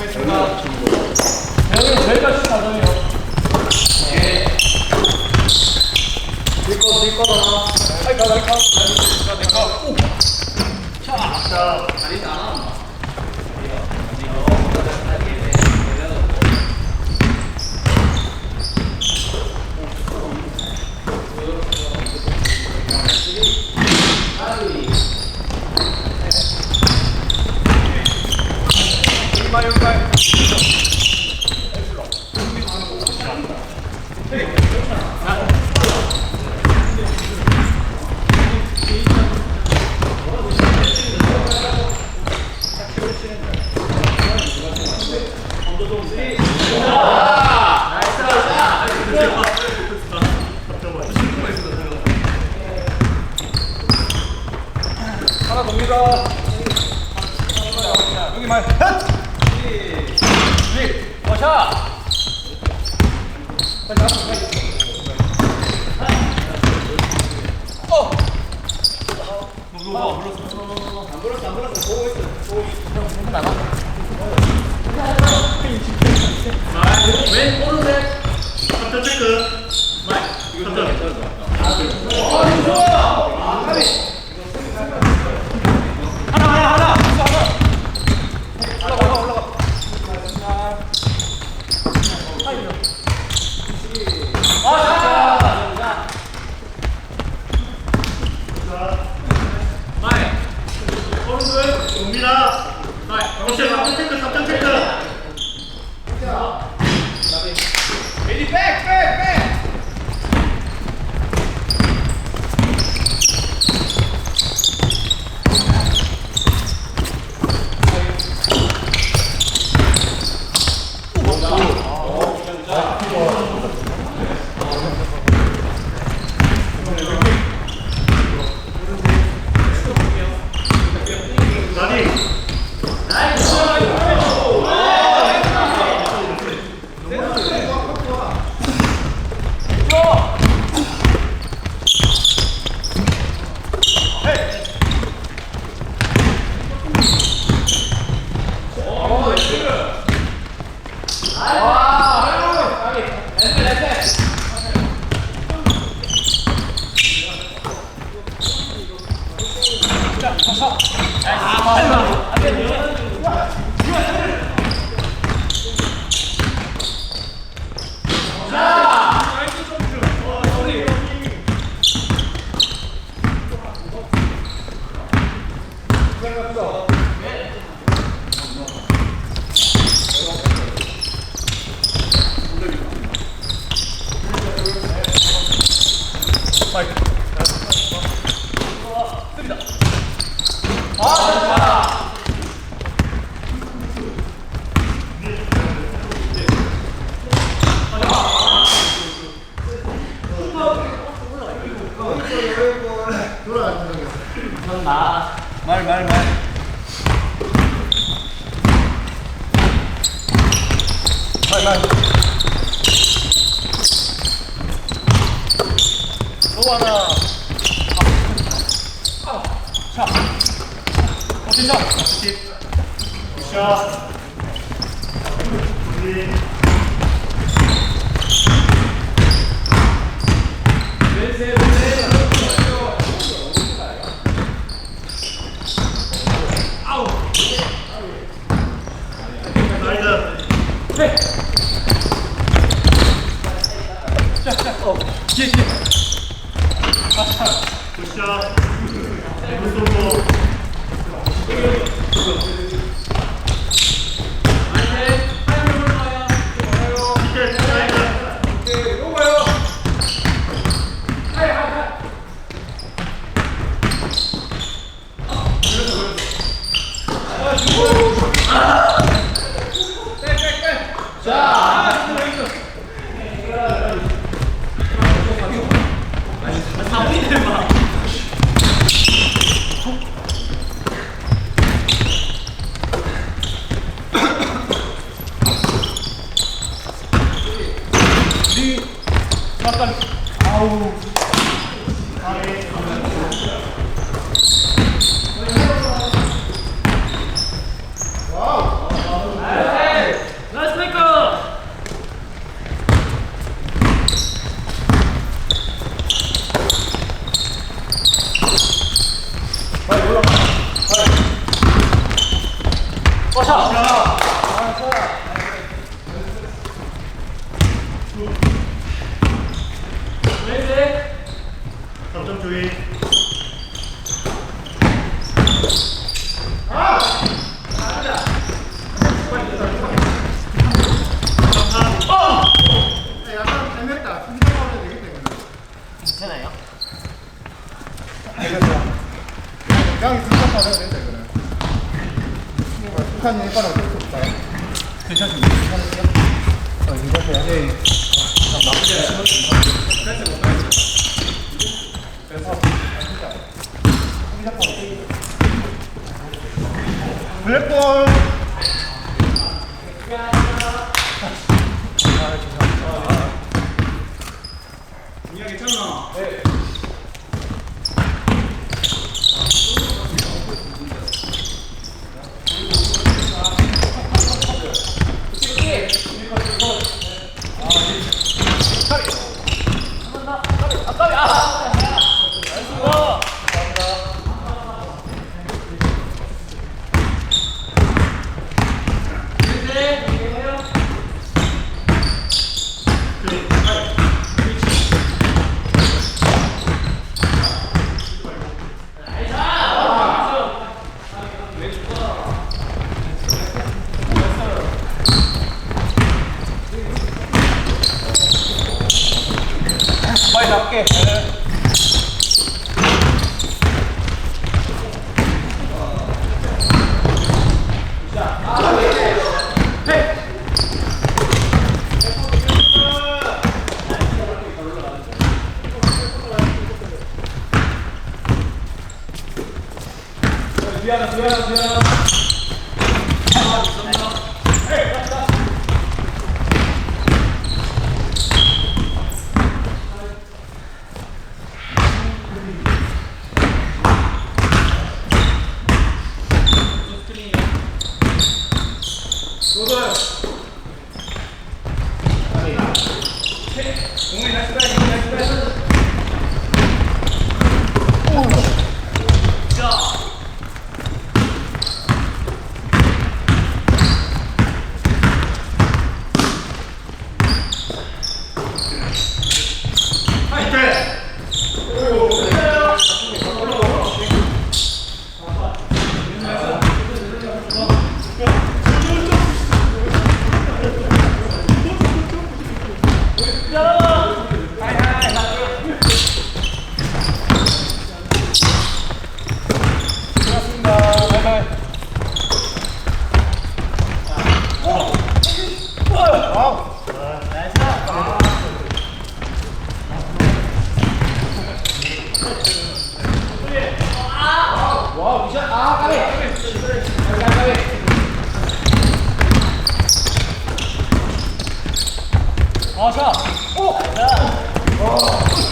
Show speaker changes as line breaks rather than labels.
여기
딜거 하나.
할까 할까 내가 오 여기만 여기만 돕니다 여기만 위 워샷
어안 불렀어 안 불렀어 보고 있어. 보고 있어.
왼 오른색 탑전 체크 마이 탑전
하나 하나 하나 하나 올라가 올라가 올라가
마이 오른손 옵니다 마이 혹시 탑전
말 말 말. 말 말. 또 하나. 아. 자. 버틴다.
샷 우리 나이스 아우.
3점 주의.
약간 애매했다. 수비가 하면 되겠다, 이거는.
괜찮아요?
양이 승부만 해야 된다, 이거는. 북한이 이번에 어쩔 수 없다. 괜찮습니다. 어, 이거 해야 돼. 블랙볼.
이야 괜찮아.
아까비 아! 어. 네, 해요. 미안해, 미안해, 미안해. 와, 미션. 아, 까비. 까비, 까비. 아, 자. 오! 자. 안